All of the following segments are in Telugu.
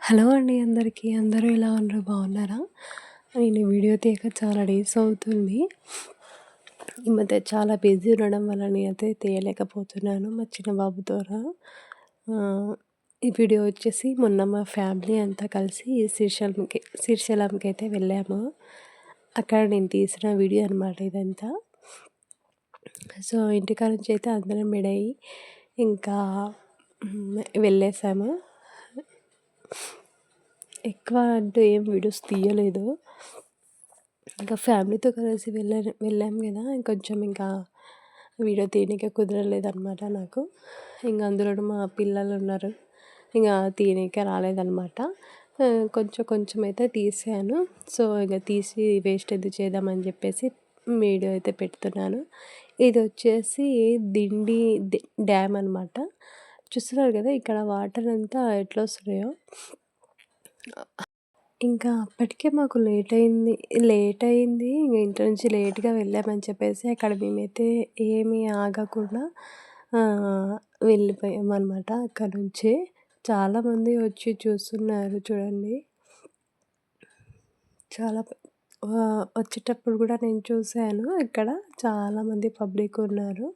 హలో అండి అందరికీ. అందరూ ఎలా ఉన్నారు? బాగున్నారా? నేను వీడియో తీయక చాలా డేస్ అవుతుంది. ఈ మధ్య చాలా బిజీ ఉండడం వల్ల నేనైతే తీయలేకపోతున్నాను మా చిన్న బాబు ద్వారా. ఈ వీడియో వచ్చేసి మొన్న మా ఫ్యామిలీ అంతా కలిసి శ్రీశైలంకి శ్రీశైలంకి అయితే వెళ్ళాము. అక్కడ నేను తీసిన వీడియో అనమాట ఇదంతా. సో ఇంటికాడ నుంచి అయితే అందరం మెడయి ఇంకా వెళ్ళేసాము. ఎక్కువ అంటే ఏం వీడియోస్ తీయలేదు. ఇంకా ఫ్యామిలీతో కలిసి వెళ్ళా వెళ్ళాం కదా ఇంకొంచెం ఇంకా వీడియో తీయనీకే కుదరలేదన్నమాట నాకు. ఇంకా అందులో మా పిల్లలు ఉన్నారు. ఇంకా తీయనీకే రాలేదన్నమాట. కొంచెం కొంచెం అయితే తీసాను. సో ఇంకా తీసి వేస్ట్ ఎందుకు చేద్దామని చెప్పేసి వీడియో అయితే పెడుతున్నాను. ఇది వచ్చేసి దిండి డ్యామ్ అనమాట చూస్తున్నారు కదా ఇక్కడ వాటర్ అంతా ఎట్లా వస్తున్నాయో ఇంకా అప్పటికే మాకు లేట్ అయింది లేట్ అయింది. ఇంక ఇంటి నుంచి లేట్గా వెళ్ళామని చెప్పేసి అక్కడ మేమైతే ఏమీ ఆగకుండా వెళ్ళిపోయాం వెళ్ళిపోయామన్నమాట అక్కడ నుంచి. చాలామంది వచ్చి చూస్తున్నారు చూడండి. చాలా వచ్చేటప్పుడు కూడా నేను చూశాను. ఇక్కడ చాలామంది పబ్లిక్ ఉన్నారు.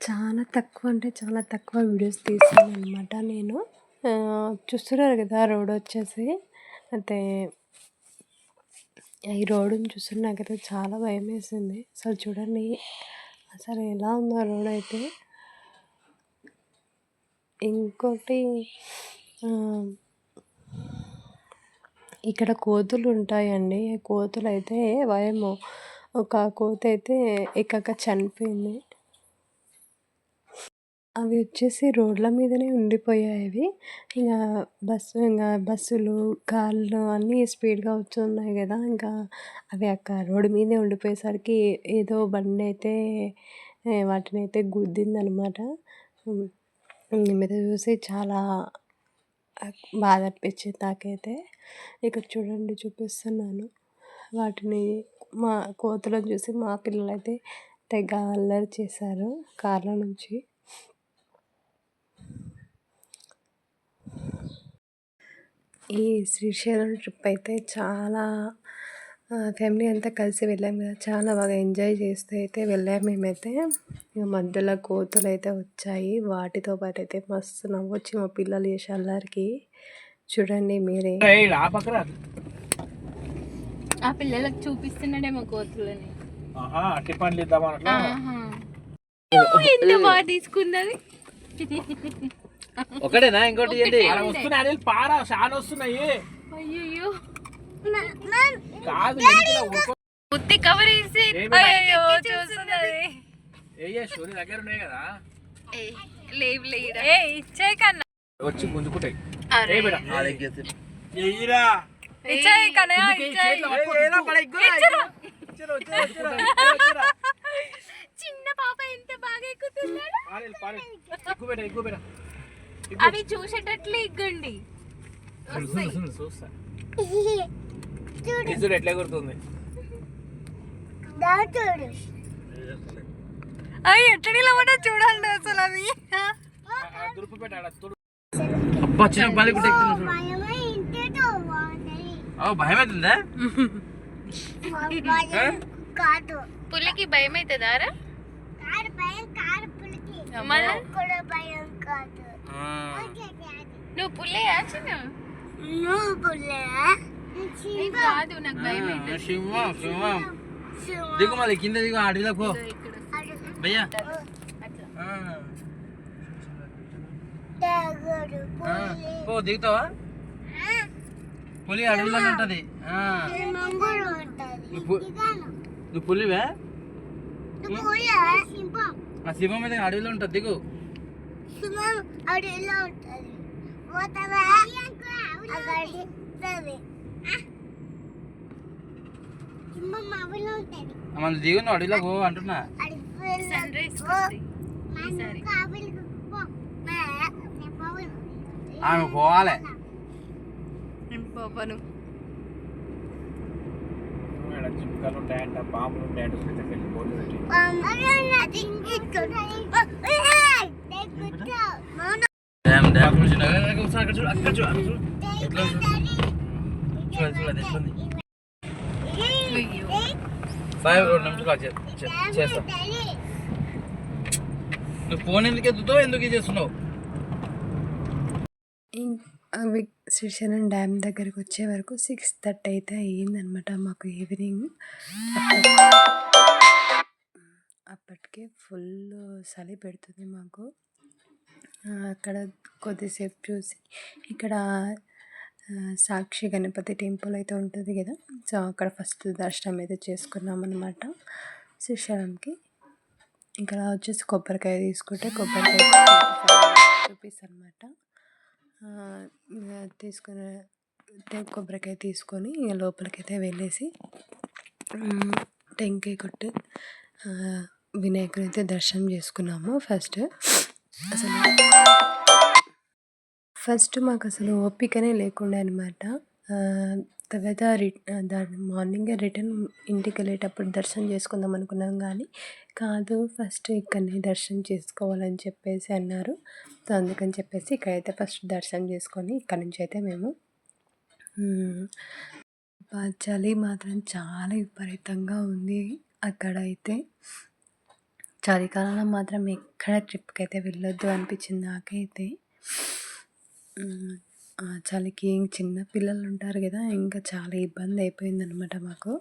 చాలా తక్కువ అంటే చాలా తక్కువ వీడియోస్ తీసాను అనమాట నేను చూస్తున్నారు కదా రోడ్ వచ్చేసి. అయితే ఈ రోడ్డుని చూస్తున్న నాకైతే చాలా భయం వేసింది. అసలు చూడండి అసలు ఎలా ఉందో ఆ రోడ్ అయితే. ఇంకోటి ఇక్కడ కోతులు ఉంటాయండి. కోతులు అయితే భయము ఒక కోత అయితే ఎక్కక చనిపోయింది. అవి వచ్చేసి రోడ్ల మీదనే ఉండిపోయాయి ఇంకా బస్సు ఇంకా బస్సులు కార్లు అన్నీ స్పీడ్గా వస్తున్నాయి కదా. ఇంకా అవి అక్క రోడ్డు మీదే ఉండిపోయేసరికి ఏదో బండి అయితే వాటిని అయితే గుద్దిందనమాట. మీద చూసి చాలా బాధ అనిపించింది నాకైతే. ఇక్కడ చూడండి చూపిస్తున్నాను. వాటిని మా కోతులను చూసి మా పిల్లలైతే తెగ అల్లరి చేశారు కార్ల నుంచి. ఈ శ్రీశైలం ట్రిప్ అయితే చాలా ఫ్యామిలీ అంతా కలిసి వెళ్ళాం కదా. చాలా బాగా ఎంజాయ్ చేస్తూ అయితే వెళ్ళాము మేమైతే. ఇక మధ్యలో కోతులు అయితే వచ్చాయి. వాటితో పాటు అయితే మస్తు నవ్వొచ్చి మా పిల్లలు చేసే అల్లరికి. చూడండి మీరే. ఆ పిల్లలకు చూపిస్తున్నాడేమో కోతులని. తీసుకున్నది? ఒకటేనా? ఇంకోటి అలా వస్తున్నాయి. పారా చాలా వస్తున్నాయి. కాదు. ఉత్తి కవర్ వేసి ఏమి అయ్యో చూస్తున్నది. ఏయ్యే స్టోరీ దగ్గర ఉన్నాయి కదా? లేవు ఏ ఇచ్చాయి కన్నా. వచ్చి గుంజుకుంటాయి అరే. చిన్న పాప ఎంత బాగా ఎక్కుతున్నాడు? ఎక్కువ బిడ్డ అవి చూసేటట్లు ఇగ్గండి. ఇసుడు ఎట్లా గుర్తుంది అవి ఎట్టడిలో కూడా చూడండి అసలు అవి. అబ్బా చిన్న బలి గుట్ట భయం అవుతుందా కాదు. పులికి భయం అవుతుందా మళ్ళా కూడా భయం కాదు. నువ్వు పుల్లయ్యా చిన్న? నువ్వు పుల్లే? నీకు కాదు నాకు భయం సింహం సింహం దిగు మళ్ళీ కింద దిగు అడవిలో పో. భయ్యా. పో దిగుతావా? పులి అడవిలోనే ఉంటది. ఆ, మంగుడు ఉంటది. నువ్వు పులివే? సింహం ఆ సింహం మీద అడవిలో ఉంటది దిగు. సింహం అడవిలో ఉంటది పోతావా మన దిగు అడవిలో పో అంటున్నా సన్ రైజ్ ఆమె పోవాలి పోపను జింకలు ఉంటాయంట పాములు ఉంటాయంట వెళ్ళి డ్యామ్ అక్కడ చూడు అక్కడ చూడు అక్కడ చూడు ఎట్లా చూడు చూడు అది ఎట్లుంది రెండు నిమిషాలు చేస్తా నువ్వు ఫోన్ ఎందుకు ఎత్తుతావు ఎందుకు చేస్తున్నావు అవి శ్రీశైలం డ్యామ్ దగ్గరికి వచ్చే వరకు సిక్స్ థర్టీ అయితే అయ్యిందనమాట మాకు ఈవినింగ్ అప్పటికే ఫుల్ చలి పెడుతుంది మాకు అక్కడ కొద్దిసేపు చూసి ఇక్కడ సాక్షి గణపతి టెంపుల్ అయితే ఉంటుంది కదా. సో అక్కడ ఫస్ట్ దర్శనం అయితే చేసుకున్నాం అనమాట శ్రీశైలంకి. ఇక్కడ వచ్చేసి కొబ్బరికాయ తీసుకుంటే కొబ్బరికాయ రూపీస్ అనమాట తీసుకునే కొబ్బరికాయ తీసుకొని ఇక లోపలికైతే వెళ్ళేసి టెంకాయ కొట్టి ఆ, వినాయకుని అయితే దర్శనం చేసుకున్నాము ఫస్ట్. అసలు ఫస్ట్ మాకు అసలు ఓపికనే లేకుండా అనమాట తర్వాత రి దాని మార్నింగే రిటర్న్ ఇంటికి వెళ్ళేటప్పుడు దర్శనం చేసుకుందాం అనుకున్నాం కానీ కాదు ఫస్ట్ ఇక్కడనే దర్శనం చేసుకోవాలని చెప్పేసి అన్నారు. సో అందుకని చెప్పేసి ఇక్కడైతే ఫస్ట్ దర్శనం చేసుకొని ఇక్కడ నుంచి అయితే మేము చలి మాత్రం చాలా విపరీతంగా ఉంది అక్కడ అయితే చలికాలంలో మాత్రం ఎక్కడ ట్రిప్కి అయితే వెళ్ళొద్దు అనిపించింది నాకైతే. ఆ చలికి చిన్న పిల్లలు ఉంటారు కదా ఇంకా చాలా ఇబ్బంది అయిపోయింది అనమాట మాకు.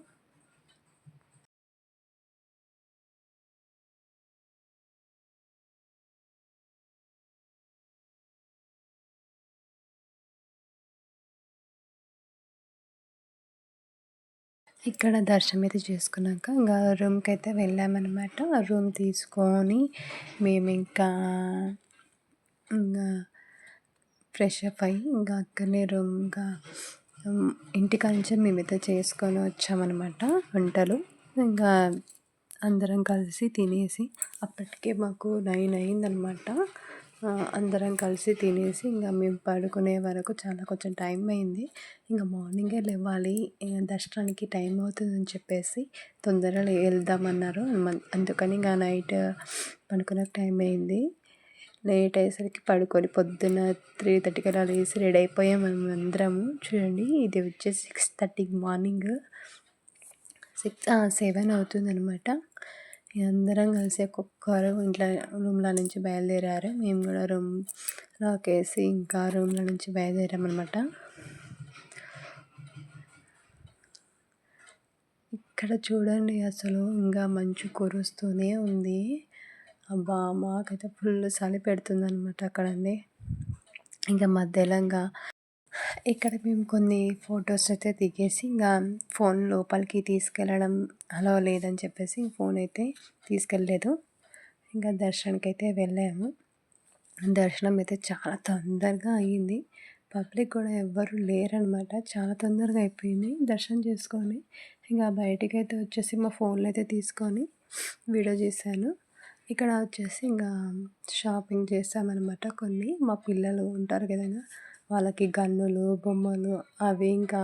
ఇక్కడ దర్శనం అయితే చేసుకున్నాక ఇంకా రూమ్కి అయితే వెళ్ళామన్నమాట. ఆ రూమ్ తీసుకొని మేము ఇంకా ఇంకా ఫ్రెష్ అప్ అయ్యి ఇంకా అక్కడనే రూమ్ ఇంకా ఇంటికాడ నుంచే మేమైతే చేసుకొని వచ్చామన్నమాట వంటలు. ఇంకా అందరం కలిసి తినేసి అప్పటికే మాకు నైన్ అయిందనమాట అందరం కలిసి తినేసి ఇంకా మేము పడుకునే వరకు చాలా కొంచెం టైం అయింది. ఇంకా మార్నింగే లేవాలి. దర్శనానికి టైం అవుతుందని చెప్పేసి తొందరగా వెళ్దామన్నారు. అందుకని ఇంకా నైట్ పడుకునే టైం అయింది. లేట్ అయ్యేసరికి పడుకొని పొద్దున్న త్రీ థర్టీకి అలా లేసి రెడీ అయిపోయాం మనం అందరము. చూడండి ఇది వచ్చేసి సిక్స్ థర్టీకి మార్నింగ్. సిక్స్ సెవెన్ అవుతుంది అనమాట అందరం కలిసి ఒక్కొక్కరు ఇంట్లో రూమ్లో నుంచి బయలుదేరారు. మేము కూడా రూమ్ లాక్ వేసి ఇంకా రూమ్లో నుంచి బయలుదేరాం అనమాట ఇక్కడ చూడండి అసలు ఇంకా మంచు కురుస్తూనే ఉంది. అబ్బా మాకైతే ఫుల్ చలి పెడుతుంది అనమాట అక్కడండి. ఇంకా మధ్యలో ఇంకా ఇక్కడ మేము కొన్ని ఫొటోస్ అయితే దిగేసి ఇంకా ఫోన్ లోపలికి తీసుకెళ్ళడం అలా లేదని చెప్పేసి ఫోన్ అయితే తీసుకెళ్ళలేదు. ఇంకా దర్శనానికి అయితే వెళ్ళాము. దర్శనం అయితే చాలా తొందరగా అయ్యింది పబ్లిక్ కూడా ఎవ్వరు లేరనమాట. చాలా తొందరగా అయిపోయింది దర్శనం చేసుకొని. ఇంకా బయటికి అయితే వచ్చేసి మా ఫోన్లో అయితే తీసుకొని వీడియో చేశాను. ఇక్కడ వచ్చేసి ఇంకా షాపింగ్ చేసామన్నమాట కొన్ని. మా పిల్లలు ఉంటారు కదా వాళ్ళకి గన్నులు బొమ్మలు అవి ఇంకా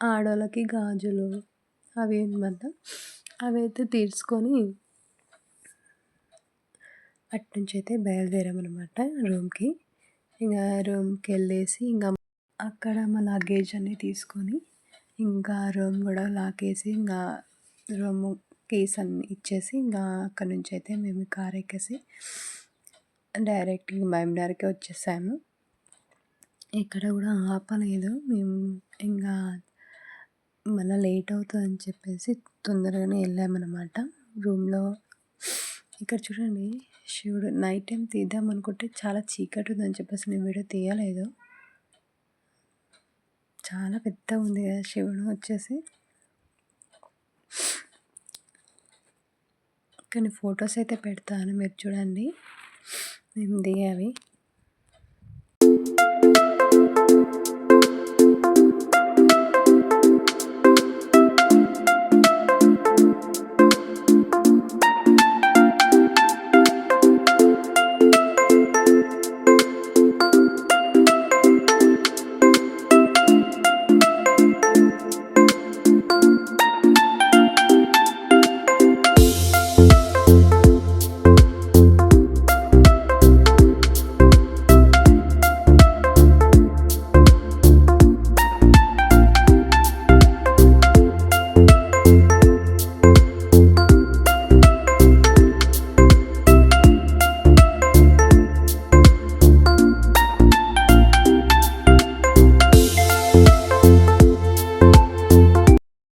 ఆడవాళ్ళకి గాజులు అవి అనమాట అవి అయితే తీర్చుకొని అటు నుంచి అయితే బయలుదేరామన్నమాట రూమ్కి. ఇంకా రూమ్కి వెళ్ళేసి ఇంకా అక్కడ మా లగేజ్ అన్ని తీసుకొని ఇంకా రూమ్ కూడా లాకేసి ఇంకా రూమ్ కీస్ అన్ని ఇచ్చేసి ఇంకా అక్కడ నుంచి అయితే మేము కార్ ఎక్కేసి డైరెక్ట్ భీమడారికి వచ్చేసాము. ఇక్కడ కూడా ఆపలేదు. మేము ఇంకా మళ్ళీ లేట్ అవుతుందని చెప్పేసి తొందరగానే వెళ్ళామన్నమాట. రూమ్లో ఇక్కడ చూడండి శివుడు నైట్ టైం తీద్దాం అనుకుంటే చాలా చీకటి ఉందని చెప్పేసి నేను వీడియో తీయలేదు. చాలా పెద్ద ఉంది కదా శివుడు వచ్చేసి. కానీ ఫొటోస్ అయితే పెడతాను మీరు చూడండి. మేము దిగావి.